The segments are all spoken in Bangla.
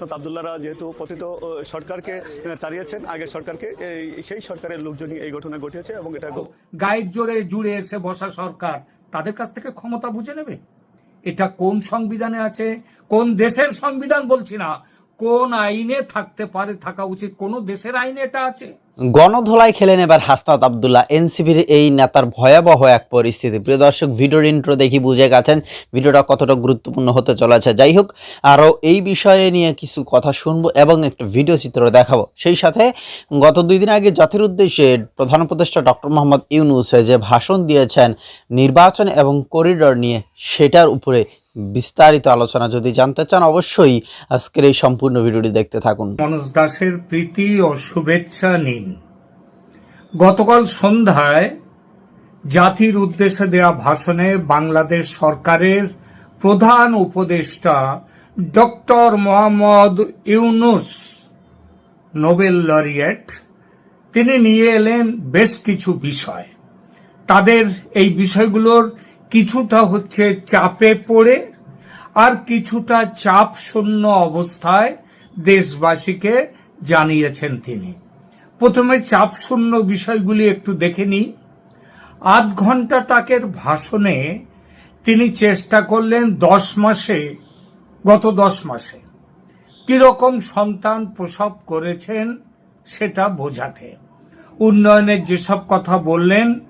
হাসনাত আবদুল্লাহরা যেহেতু কথিত সরকারকে তাড়িয়েছেন আগের সরকারকে সেই সরকারের লোকজনই এই ঘটনা ঘটিয়েছে এবং এটা গায়ের জোরে জুড়ে এসে বসা সরকার তাদের কাছ থেকে ক্ষমতা বুঝে নেবে? এটা কোন সংবিধানে আছে? কোন দেশের সংবিধান বলছি না। কোন আইনে থাকতে পারে, থাকা উচিত। কোন দেশের আইনে এটা আছে? গণধোলাই খেলেন এবার হাসনাত আবদুল্লাহ। এনসিপির এই নেতার ভয়াবহ এক পরিস্থিতি। প্রিয় দর্শক, ভিডিওর ইন্ট্রো দেখি বুঝে গেছেন ভিডিওটা কতটা গুরুত্বপূর্ণ হতে চলেছে। যাই হোক, আরও এই বিষয়ে নিয়ে কিছু কথা শুনব এবং একটা ভিডিও চিত্র দেখাবো। সেই সাথে গত দুই দিন আগে জাতির উদ্দেশ্যে প্রধান উপদেষ্টা ডক্টর মোহাম্মদ ইউনুসে যে ভাষণ দিয়েছেন নির্বাচন এবং করিডর নিয়ে, সেটার উপরে বিস্তারিত আলোচনা যদি জানতে চান, অবশ্যই আজকের এই সম্পূর্ণ ভিডিওটি দেখতে থাকুন। মনোজ দাসের প্রীতি ও শুভেচ্ছা নিন। গতকাল সন্ধ্যায় জাতির উদ্দেশ্যে দেয়া ভাষণে বাংলাদেশ সরকারের প্রধান উপদেষ্টা doctor Mohammad Yunus Nobel laureate, তিনি নিয়ে এলেন বেশ কিছু বিষয়। তাদের এই বিষয়গুলোর কিছুটা হচ্ছে চাপে পড়ে আর কিছুটা চাপ শূন্য অবস্থায় দেশবাসীকে জানিয়েছেন তিনি। প্রথমে চাপ শূন্য বিষয়গুলি একটু দেখে নিই। আধ ঘণ্টা তাকের ভাষণে তিনি চেষ্টা করলেন দশ মাসে, গত দশ মাসে। কীরকম সন্তান প্রসব করেছেন সেটা বোঝাতে। উন্নয়নের যেসব কথা বললেন,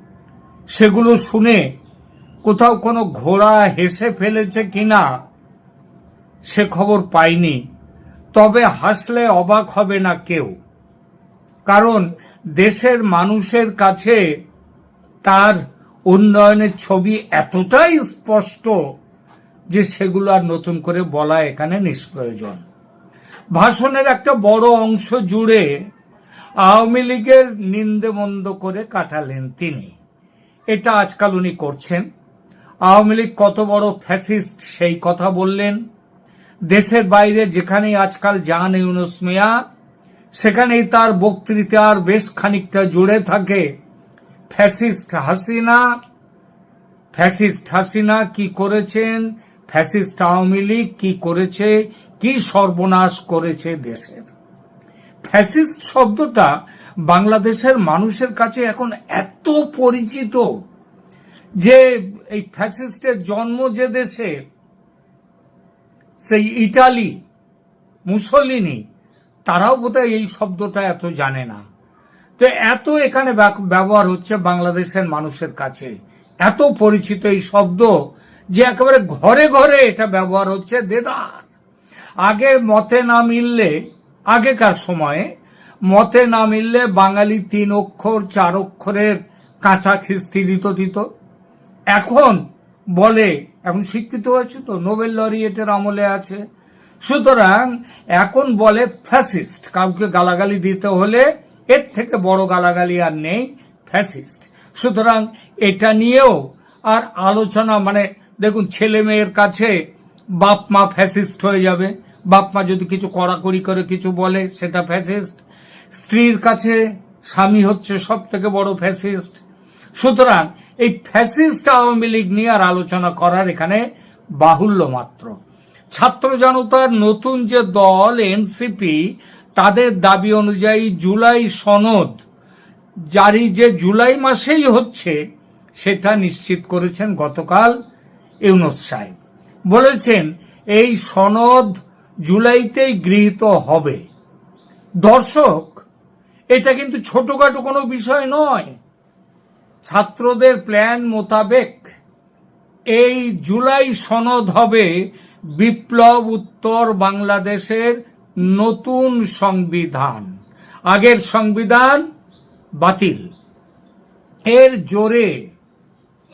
সেগুলো শুনে কোথাও কোনো ঘোড়া হেসে ফেলেছে কিনা, সে খবর পাইনি। তবে হাসলে অবাক হবে না কেউ। কারণ দেশের মানুষের কাছে তার উন্নয়নের ছবি এতটাই স্পষ্ট যে সেগুলো আর নতুন করে বলা এখানে নিষ্প্রয়োজন। ভাষণের একটা বড় অংশ জুড়ে আওয়ামী লীগের নিন্দে মন্দ করে কাটালেন তিনি। এটা আজকাল উনি করছেন। আওয়ামী লীগ কত বড় ফ্যাসিস্ট সেই কথা বললেন। দেশের বাইরে যেখানেই আজকাল যান ইউনুস মিয়া, সেখানেই তার বক্তৃতার বেশ খানিকটা জুড়ে থাকে। ফ্যাসিস্ট হাসিনা ফ্যাসিস্ট হাসিনা কি করেছেন? ফ্যাসিস্ট আওয়ামী লীগ কি করেছে? কি সর্বনাশ করেছে দেশের? ফ্যাসিস্ট শব্দটা বাংলাদেশের মানুষের কাছে এখন এত পরিচিত। যে এই ফ্যাসিস্টের জন্ম যে দেশে, সেই ইটালি, মুসলিনি, তারাও বোধহয় এই শব্দটা এত জানে না। তো এত এখানে ব্যব- ব্যবহার হচ্ছে বাংলাদেশের মানুষের কাছে। এত পরিচিত এই শব্দ যে একেবারে ঘরে ঘরে এটা ব্যবহার হচ্ছে দেদার। আগে মতে না মিললে, আগেকার সময়ে মতে না মিললে বাঙালি তিন অক্ষর, চার অক্ষরের কাঁচা খিস্তি দিত দিত। এখন বলে, এখন শিক্ষিত হয়েছে তো, নোবেল লরিয়েটের আমলে আছে। সুতরাং এখন বলে ফ্যাসিস্ট, কাউকে গালাগালি দিতে হলে এর থেকে বড় গালাগালি আর নেই, ফ্যাসিস্ট। সুতরাং এটা নিয়েও আর আলোচনা মানে দেখুন, ছেলে মেয়ের কাছে বাপ মা ফ্যাসিস্ট হয়ে যাবে। বাপ মা যদি কিছু কড়াকড়ি করে কিছু বলে, সেটা ফ্যাসিস্ট। স্ত্রীর কাছে স্বামী হচ্ছে সব থেকে বড় ফ্যাসিস্ট। সুতরাং এই ফ্যাসিস্ট আওয়ামী লীগ নিয়ে আর আলোচনা করার এখানে বাহুল্য মাত্র। ছাত্র জনতার নতুন যে দল, এনসিপি, তাদের দাবি অনুযায়ী জুলাই সনদ জারি যে জুলাই মাসেই হচ্ছে, সেটা নিশ্চিত করেছেন গতকাল ইউনুস সাহেব। বলেছেন, এই সনদ জুলাইতেই গৃহীত হবে। দর্শক, এটা কিন্তু ছোটখাটো কোনো বিষয় নয়। ছাত্রদের প্ল্যান মোতাবেক এই জুলাই সনদ হবে বিপ্লব উত্তর বাংলাদেশের নতুন সংবিধান। আগের সংবিধান বাতিল। এর জোরে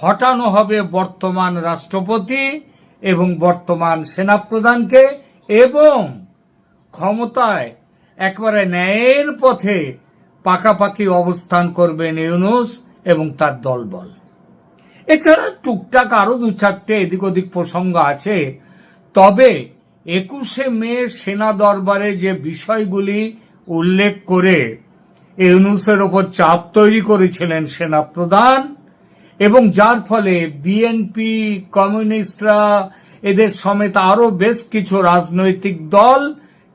হটানো হবে বর্তমান রাষ্ট্রপতি এবং বর্তমান সেনাপ্রধানকে এবং ক্ষমতায় একবারে ন্যায়ের পথে পাকাপাকি অবস্থান করবেন ইউনুস এবং তার দলবল। এছাড়া টুকটাক আরও দু চারটে এদিক ওদিক প্রসঙ্গ আছে। তবে একুশে মে সেনা দরবারে যে বিষয়গুলি উল্লেখ করে ইউনুসের ওপর চাপ তৈরি করেছিলেন সেনা প্রধান এবং যার ফলে বিএনপি, কমিউনিস্টরা, এদের সমেত আরও বেশ কিছু রাজনৈতিক দল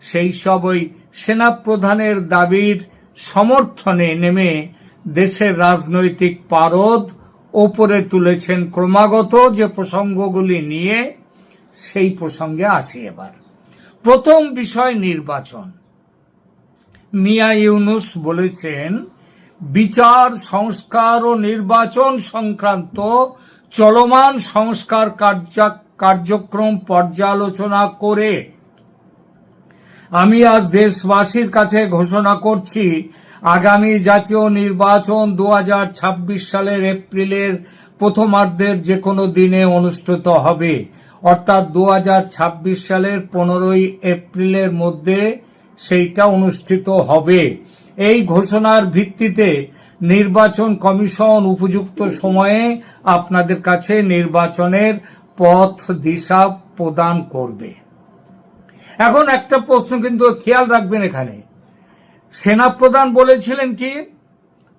সেই সব ওই সেনাপ্রধানের দাবির সমর্থনে নেমে দেশের রাজনৈতিক পারদ ওপরে তুলেছেন ক্রমাগত যে প্রসঙ্গগুলি নিয়ে, সেই প্রসঙ্গে আসি এবার। প্রথম বিষয় নির্বাচন। মিয়া ইউনুস বলেছেন, বিচার, সংস্কার ও নির্বাচন সংক্রান্ত চলমান সংস্কার কার্যা- কার্যক্রম পর্যালোচনা করে আমি আজ দেশবাসীর কাছে ঘোষণা করছি, আগামী জাতীয় নির্বাচন দু হাজার ছাব্বিশ সালের এপ্রিলের প্রথমার্ধের যে কোনো দিনে অনুষ্ঠিত হবে। অর্থাৎ দু হাজার ছাব্বিশ সালের পনেরোই এপ্রিলের মধ্যে সেইটা অনুষ্ঠিত হবে। এই ঘোষণার ভিত্তিতে নির্বাচন কমিশন উপযুক্ত সময়ে আপনাদের কাছে নির্বাচনের পথ, দিশা প্রদান করবে। এখন একটা প্রশ্ন কিন্তু খেয়াল রাখবেন এখানে। সেনাপ্রধান বলেছিলেন কি?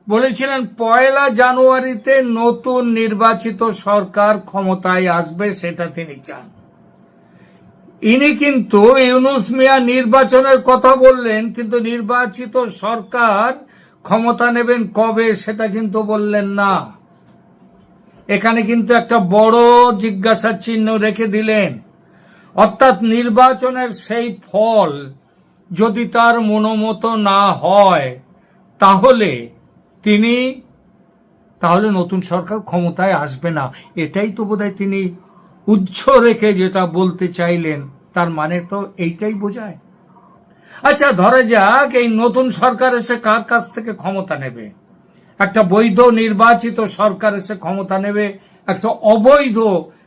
বলেছিলেন, পয়লা জানুয়ারিতে নতুন নির্বাচিত সরকার ক্ষমতায় আসবে সেটা তিনি চান। ইনি কিন্তু ইউনুস মিয়া নির্বাচনের কথা বললেন, কিন্তু নির্বাচিত সরকার ক্ষমতা নেবেন কবে সেটা কিন্তু বললেন না। এখানে কিন্তু একটা বড় জিজ্ঞাসার চিহ্ন রেখে দিলেন। অর্থাৎ নির্বাচনের সেই ফল যদি তার মনোমতো না হয়, তাহলে তিনি, তাহলে নতুন সরকার ক্ষমতায় আসবে না। এটাই তো বোধহয় তিনি উচ্চ রেখে যেটা বলতে চাইলেন, তার মানে তো এইটাই বোঝায়। আচ্ছা ধরা যাক এই নতুন সরকার এসে কার কাছ থেকে ক্ষমতা নেবে? একটা বৈধ নির্বাচিত সরকার এসে ক্ষমতা নেবে, একটা অবৈধ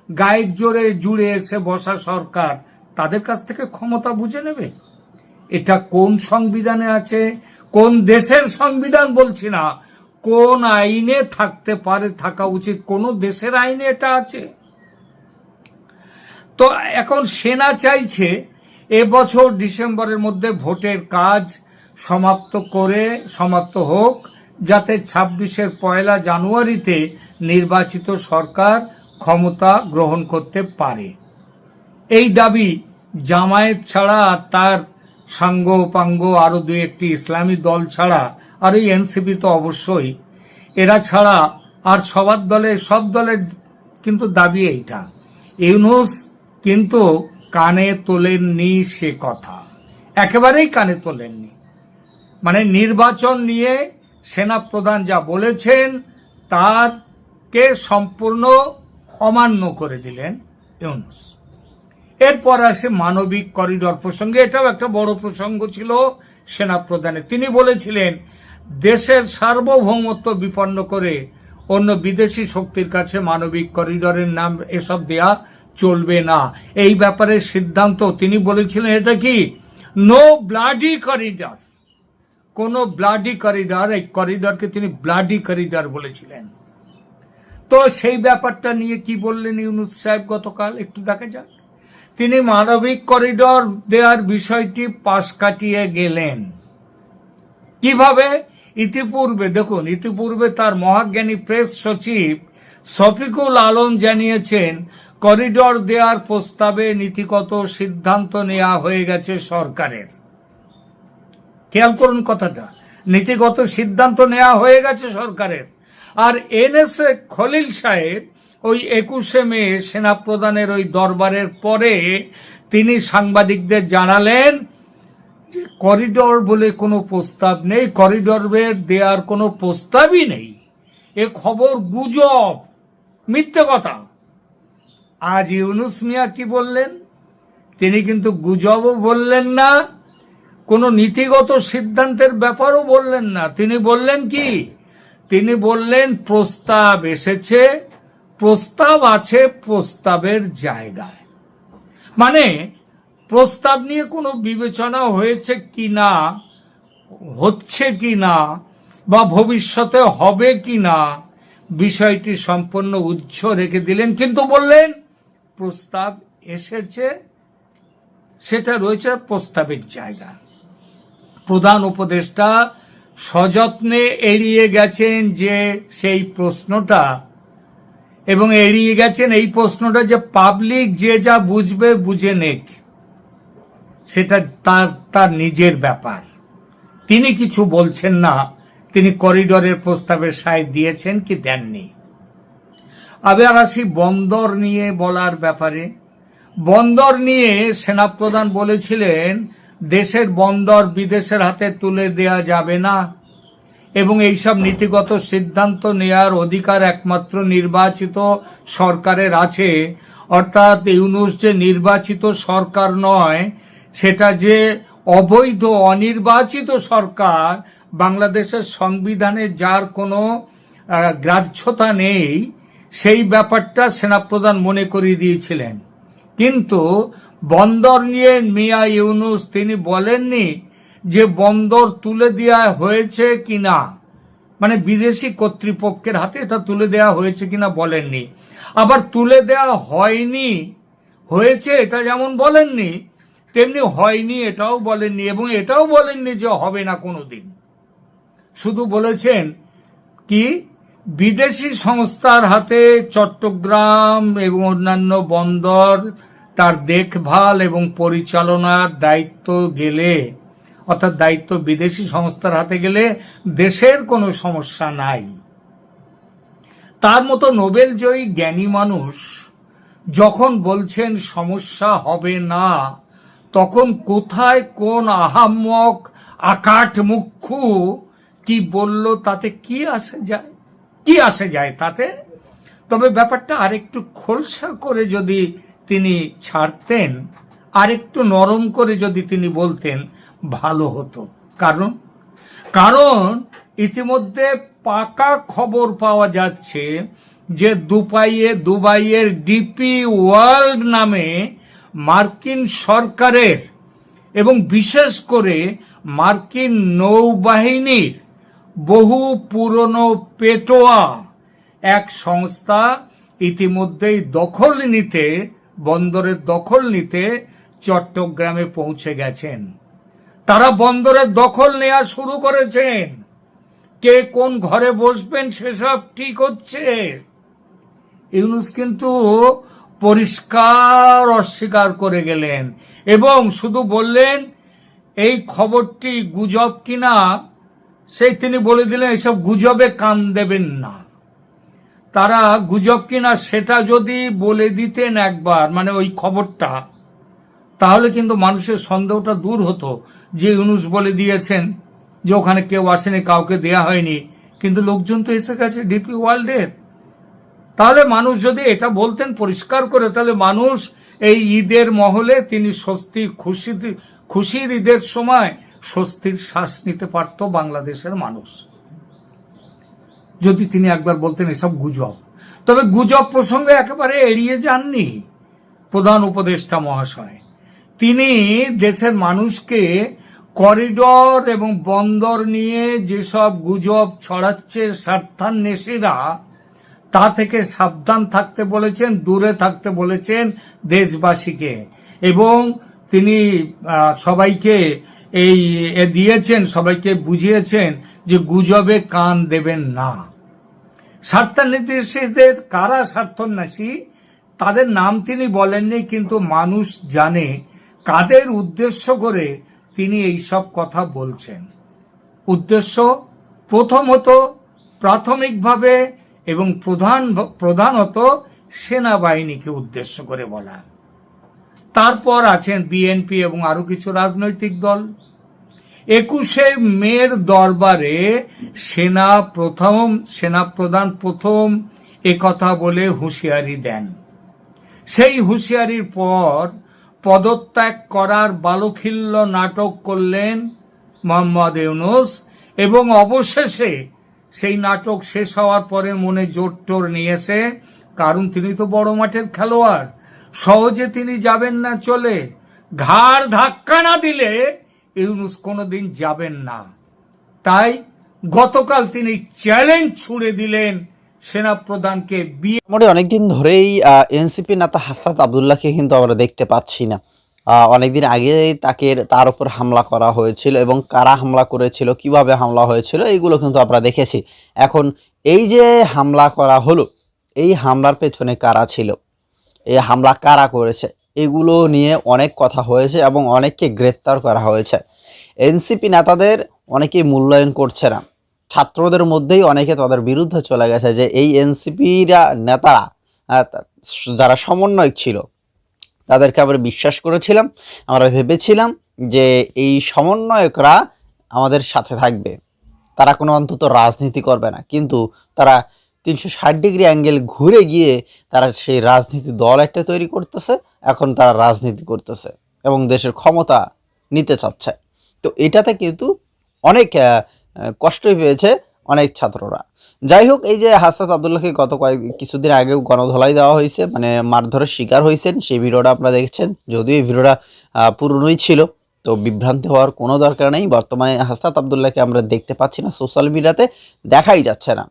গায়ের জোরে জুড়ে এসে বসা সরকার তাদের কাছ থেকে ক্ষমতা বুঝে নেবে? এটা কোন সংবিধানে আছে? কোন দেশের সংবিধান বলছি না। কোন আইনে থাকতে পারে, থাকা উচিত? কোন দেশের আইনে এটা আছে? তো এখন সেনা চাইছে এবছর ডিসেম্বরের মধ্যে ভোটের কাজ সমাপ্ত করে, সমাপ্ত হোক, যাতে ছাব্বিশের পয়লা জানুয়ারিতে নির্বাচিত সরকার ক্ষমতা গ্রহণ করতে পারে। এই দাবি জামায়াত ছাড়া তার সাঙ্গ পাঙ্গ আরও দুই একটি ইসলামী দল ছাড়া আর এই এনসিপি তো অবশ্যই। এরা ছাড়া আর সবার দলের সব দলের কিন্তু দাবি এইটা। ইউনুস কিন্তু কানে তোলেননি সে কথা। একেবারেই কানে তোলেননি। মানে নির্বাচন নিয়ে সেনাপ্রধান যা বলেছেন তারকে সম্পূর্ণ অমান্য করে দিলেন ইউনুস। এরপর আসে মানবিক করিডর প্রসঙ্গে, এটাও একটা বড় প্রসঙ্গ ছিল সেনাপ্রধানের। তিনি বলেছিলেন, দেশের সার্বভৌমত্ব বিপন্ন করে অন্য বিদেশি শক্তির কাছে মানবিক করিডরের নাম এসব দেয়া চলবে না। এই ব্যাপারে সিদ্ধান্ত তিনি বলেছিলেন, এটা কি? নো ব্লাডি করিডর কোন ব্লাডি করিডর এই করিডরকে তিনি ব্লাডি করিডর বলেছিলেন। তো সেই ব্যাপারটা নিয়ে কি বললেন ইউনুস সাহেব গতকাল? একটু দেখা যাক। তিনি মানবিক করিডর দেওয়ার বিষয়টি পাশ কাটিয়ে গেলেন। কীভাবে? ইতিপূর্বে, দেখুন, ইতিপূর্বে তার মহাজ্ঞানী প্রেস সচিব শফিকুল আলম জানিয়েছেন, করিডর দেওয়ার প্রস্তাবে নীতিগত সিদ্ধান্ত নেওয়া হয়ে গেছে সরকারের। খেয়াল করুন কথাটা। নীতিগত সিদ্ধান্ত নেওয়া হয়ে গেছে সরকারের। আর এন এনএসএ খলিল সাহেব ওই একুশে মে সেনাপ্রধানের ওই দরবারের পরে তিনি সাংবাদিকদের জানালেন যে করিডর বলে কোনো প্রস্তাব নেই করিডরের দেওয়ার কোনো প্রস্তাবই নেই। এ খবর গুজব, মিথ্যে কথা। আজ ইউনুস মিয়া কি বললেন? তিনি কিন্তু গুজবও বললেন না, কোনো নীতিগত সিদ্ধান্তের ব্যাপারও বললেন না। তিনি বললেন কি? তিনি বললেন, প্রস্তাব এসেছে, প্রস্তাব আছে প্রস্তাবের জায়গায়। মানে প্রস্তাব নিয়ে কোনো বিবেচনা হয়েছে কি না হচ্ছে কি না বা ভবিষ্যতে হবে কি না বিষয়টি সম্পূর্ণ উচ্চ রেখে দিলেন, কিন্তু বললেন, প্রস্তাব এসেছে, সেটা রয়েছে প্রস্তাবের জায়গা। প্রধান উপদেষ্টা সযত্নে এড়িয়ে গেছেন যে সেই প্রশ্নটা, এবং এড়িয়ে গেছেন এই প্রশ্নটা যে পাবলিক যে যা বুঝবে বুঝে নেক, সেটা তার তার নিজের ব্যাপার। তিনি কিছু বলছেন না, তিনি করিডোরের প্রস্তাবের সায় দিয়েছেন কি দেননি। আবার আসি বন্দর নিয়ে বলার ব্যাপারে। বন্দর নিয়ে সেনাপ্রধান বলেছিলেন দেশের বন্দর বিদেশের হাতে তুলে দেয়া যাবে না। এবং এইসব নীতিগত সিদ্ধান্ত নেয়ার অধিকার একমাত্র নির্বাচিত সরকারের আছে। অর্থাৎ ইউনুস যে নির্বাচিত সরকার নয়, সেটা যে অবৈধ, অনির্বাচিত সরকার বাংলাদেশের সংবিধানে যার কোনো গ্রাহ্যতা নেই, সেই ব্যাপারটা সেনাপ্রধান মনে করিয়ে দিয়েছিলেন। কিন্তু বন্দর নিয়ে মিয়া ইউনুস, তিনি বলেননি যে বন্দর তুলে দেওয়া হয়েছে কিনা। মানে বিদেশি কর্তৃপক্ষের হাতে এটা তুলে দেওয়া হয়েছে কিনা বলেননি। আবার তুলে দেওয়া হয়নি, হয়েছে এটা যেমন বলেননি, তেমনি হয়নি এটাও বলেননি এবং এটাও বলেননি যে হবে না কোনো দিন শুধু বলেছেন কি, বিদেশি সংস্থার হাতে চট্টগ্রাম এবং অন্যান্য বন্দর তার দেখভাল এবং পরিচালনার দায়িত্ব গেলে, অর্থাৎ দায়িত্ব বিদেশি সংস্থার হাতে গেলে দেশের কোনো সমস্যা নাই। তার মতো নোবেল জয়ী জ্ঞানী মানুষ যখন বলছেন সমস্যা হবে না, তখন কোথায় কোন আহাম্মক আকাট মুখ্যু কি বলল তাতে কি আসে যায়? কি আসে যায় তাতে? তবে ব্যাপারটা আরেকটু খোলসা করে যদি তিনি ছাড়তেন আর একটু নরম করে যদি তিনি বলতেন, ভালো হতো। কারণ? কারণ ইতিমধ্যে পাকা খবর পাওয়া যাচ্ছে যে দুবাইয়ে দুবাইয়ের ডিপি ওয়ার্ল্ড নামে মার্কিন সরকারের এবং বিশেষ করে মার্কিন নৌবাহিনীর বহু পুরনো পেটোয়া এক সংস্থা ইতিমধ্যেই দখল নিতে বন্দরের দখল নিতে চট্টগ্রামে পৌঁছে গেছেন। তারা বন্দরের দখল নেওয়া শুরু করেছেন। কে কোন ঘরে বসবেন সেসব ঠিক হচ্ছে। ইউনুস কিন্তু পরিষ্কার অস্বীকার করে গেলেন এবং শুধু বললেন, এই খবরটি গুজব কিনা? সেই তিনি বলে দিলেন, এসব গুজবে কান দেবেন না। তারা গুজব কিনা সেটা যদি বলে দিতেন একবার মানে ওই খবরটা, তাহলে কিন্তু মানুষের সন্দেহটা দূর হতো যে ইউনুস বলে দিয়েছেন যে ওখানে কেউ আসেনি, কাউকে দেয়া হয়নি। কিন্তু লোকজন তো এসে গেছে ডিপি ওয়ার্ল্ডের। তাহলে মানুষ যদি এটা বলতেন পরিষ্কার করে, তাহলে মানুষ এই ঈদের মহলে তিনি স্বস্তি খুশি খুশির ঈদের সময় স্বস্তির শ্বাস নিতে পারত বাংলাদেশের মানুষ। যদি তিনি একবার বলতেন এসব গুজব। তবে গুজব প্রসঙ্গে একেবারে এড়িয়ে যাননি প্রধান উপদেষ্টা মহাশয়। তিনি দেশের মানুষকে করিডর এবং বন্দর নিয়ে যেসব গুজব ছড়াচ্ছে স্বার্থান্বেষীরা, তা থেকে সাবধান থাকতে বলেছেন, দূরে থাকতে বলেছেন দেশবাসীকে। এবং তিনি সবাইকে এই দিয়েছেন, সবাইকে বুঝিয়েছেন যে গুজবে কান দেবেন না। স্বার্থান্বেষীদের কারা স্বার্থন্বেষী তাদের নাম তিনি বলেননি, কিন্তু মানুষ জানে কাদের উদ্দেশ্য করে তিনি এই সব কথা বলছেন। উদ্দেশ্য প্রথমত প্রাথমিকভাবে এবং প্রধান, প্রধানত সেনাবাহিনীকে উদ্দেশ্য করে বলা। তারপর আছেন বিএনপি এবং আরও কিছু রাজনৈতিক দল। একুশে মের দরবারে সেনা প্রথম সেনা প্রধান প্রথম একথা বলে হুঁশিয়ারি দেন। সেই হুঁশিয়ারির পর পদত্যাগ করার বালখিল্য নাটক করলেন মোহাম্মদ ইউনুস এবং অবশেষে সেই নাটক শেষ হওয়ার পরে মনে জোর টোর নিয়েছে, কারণ তিনি তো বড় মাঠের খেলোয়াড়। সহজে তিনি যাবেন না চলে, ঘাড় ধাক্কা না দিলে ইউনুস কোনোদিন যাবেন না। তাই গতকাল তিনি চ্যালেঞ্জ ছুড়ে দিলেন সেনাপ্রধানকে বিয়ে মোটামুটি অনেকদিন ধরেই এনসিপি নেতা হাসাদ আবদুল্লাহকে কিন্তু আমরা দেখতে পাচ্ছি না। অনেকদিন আগেই তাকে তার উপর হামলা করা হয়েছিল এবং কারা হামলা করেছিল, কীভাবে হামলা হয়েছিল, এইগুলো কিন্তু আমরা দেখেছি। এখন এই যে হামলা করা হলো, এই হামলার পেছনে কারা ছিল? এই হামলা কারা করেছে? এগুলো নিয়ে অনেক কথা হয়েছে এবং অনেককে গ্রেফতার করা হয়েছে। এনসিপি নেতাদের অনেকেই মূল্যায়ন করছে না। ছাত্রদের মধ্যেই অনেকে তাদের বিরুদ্ধে চলে গেছে যে এই এনসিপিরা নেতারা আহ, যারা সমন্বয়ক ছিল তাদেরকে আমরা বিশ্বাস করেছিলাম আমরা ভেবেছিলাম যে এই সমন্বয়করা আমাদের সাথে থাকবে। তারা কোনো অন্তত রাজনীতি করবে না। কিন্তু তারা তিনশো ষাট ডিগ্রি অ্যাঙ্গেল ঘুরে গিয়ে তারা সেই রাজনীতি দল একটা তৈরি করতেছে, এখন তারা রাজনীতি করতেছে এবং দেশের ক্ষমতা নিতে চাচ্ছে। তো এটাতে কিন্তু অনেক কষ্টই পেয়েছে অনেক ছাত্ররা। যাই হোক, এই যে হাসনাত আবদুল্লাহকে গত কয়েক, কিছুদিন আগেও গণধলাই দেওয়া হয়েছে মানে মারধরের শিকার হয়েছেন, সেই ভিডিওটা আপনারা দেখছেন, যদিও এই ভিডিওটা পুরনোই ছিল, তো বিভ্রান্তি হওয়ার কোনো দরকার নেই, বর্তমানে হাসনাত আবদুল্লাহকে আমরা দেখতে পাচ্ছি না, সোশ্যাল মিডিয়াতে দেখাই যাচ্ছে না।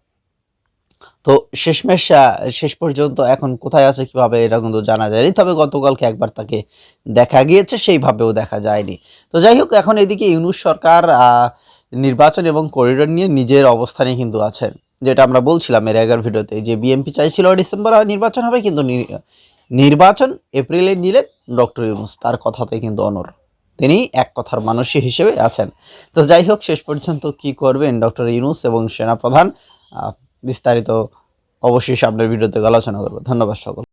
তো শেষমেশ শেষ পর্যন্ত এখন কোথায় আছে, কীভাবে, এটা কিন্তু জানা যায়নি। তবে গতকালকে একবার তাকে দেখা গিয়েছে, সেইভাবেও দেখা যায়নি। তো যাই হোক, এখন এদিকে ইউনুস সরকার নির্বাচন এবং করিডোর নিয়ে নিজের অবস্থানে কিন্তু আছেন। যেটা আমরা বলছিলাম এর আগের ভিডিওতে যে বিএনপি চাইছিল ডিসেম্বর নির্বাচন হবে, কিন্তু নির্বাচন এপ্রিলে নিলেন ডক্টর ইউনুস। তার কথাতে কিন্তু অনর তিনি এক কথার মানুষ হিসেবে আছেন। তো যাই হোক, শেষ পর্যন্ত কি করবেন ডক্টর ইউনুস এবং সেনাপ্রধান? বিস্তারিত অবশ্যই সামনের ভিডিওতে আলোচনা করব। ধন্যবাদ সকল